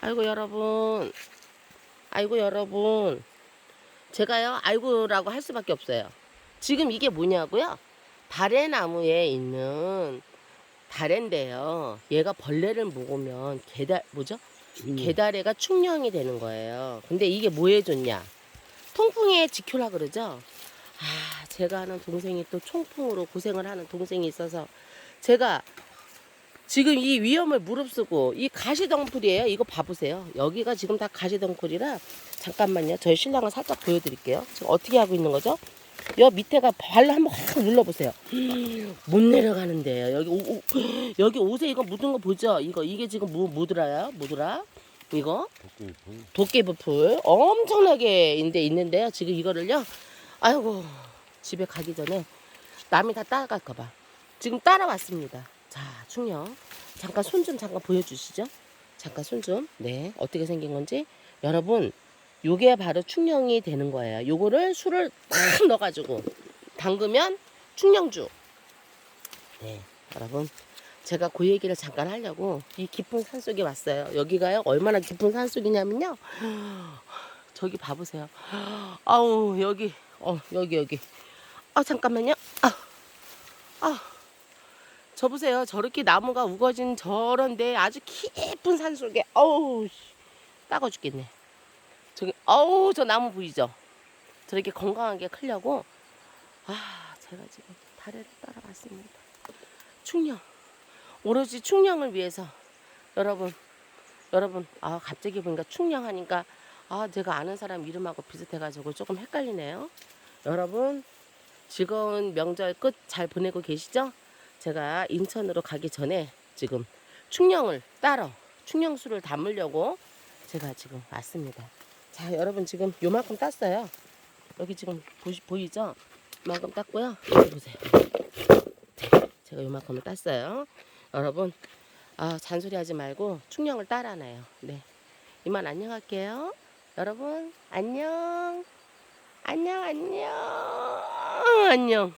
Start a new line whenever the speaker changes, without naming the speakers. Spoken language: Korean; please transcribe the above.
아이고 여러분. 아이고 여러분. 제가요 아이고라고 할 수밖에 없어요. 지금 이게 뭐냐고요? 다래나무에 있는 다래인데요. 얘가 벌레를 먹으면 개달 뭐죠? 개다래가 충령이 되는 거예요. 근데 이게 뭐에 좋냐? 통풍에 지켜라 그러죠? 아 제가 아는 동생이 또 총풍으로 고생을 하는 동생이 있어서 제가 지금 이 위험을 무릅쓰고 이 가시덩굴이에요. 이거 봐보세요. 여기가 지금 다 가시덩굴이라 잠깐만요. 저희 신랑을 살짝 보여드릴게요. 지금 어떻게 하고 있는 거죠? 여 밑에가 발로 한번 확 눌러보세요. 못 내려가는데요. 여기 오, 오, 여기 옷에 이거 묻은 거 보죠? 이거 이게 지금 뭐 뭐더라요? 뭐더라? 이거 도깨비풀 엄청나게 인데 있는데요. 지금 이거를요. 아이고 집에 가기 전에 남이 다 따라갈까봐 지금 따라왔습니다. 자 충령 잠깐 손 좀 잠깐 보여주시죠. 잠깐 손 좀. 네 어떻게 생긴 건지 여러분 요게 바로 충령이 되는 거예요. 요거를 술을 딱 넣어가지고 담그면 충령주. 네 여러분 제가 그 얘기를 잠깐 하려고 이 깊은 산 속에 왔어요. 여기가요 얼마나 깊은 산 속이냐면요. 저기 봐보세요. 아우 여기 어 여기 여기. 아 잠깐만요. 아, 아, 저 보세요. 저렇게 나무가 우거진 저런데 아주 깊은 산 속에 어우 씨, 따가 죽겠네. 저기 어우 저 나무 보이죠? 저렇게 건강하게 크려고 아 제가 지금 다리를 따라왔습니다. 충령 오로지 충령을 위해서 여러분 여러분 아 갑자기 보니까 충령하니까 아 제가 아는 사람 이름하고 비슷해가지고 조금 헷갈리네요. 여러분 즐거운 명절 끝 잘 보내고 계시죠? 제가 인천으로 가기 전에 지금 충령을 따러 충령수를 담으려고 제가 지금 왔습니다. 자 여러분 지금 요만큼 땄어요. 여기 지금 보시, 보이죠? 요만큼 땄고요. 보세요. 네, 제가 요만큼을 땄어요. 여러분 아, 잔소리 하지 말고 충령을 따라놔요. 네 이만 안녕할게요. 여러분 안녕. 안녕 안녕 안녕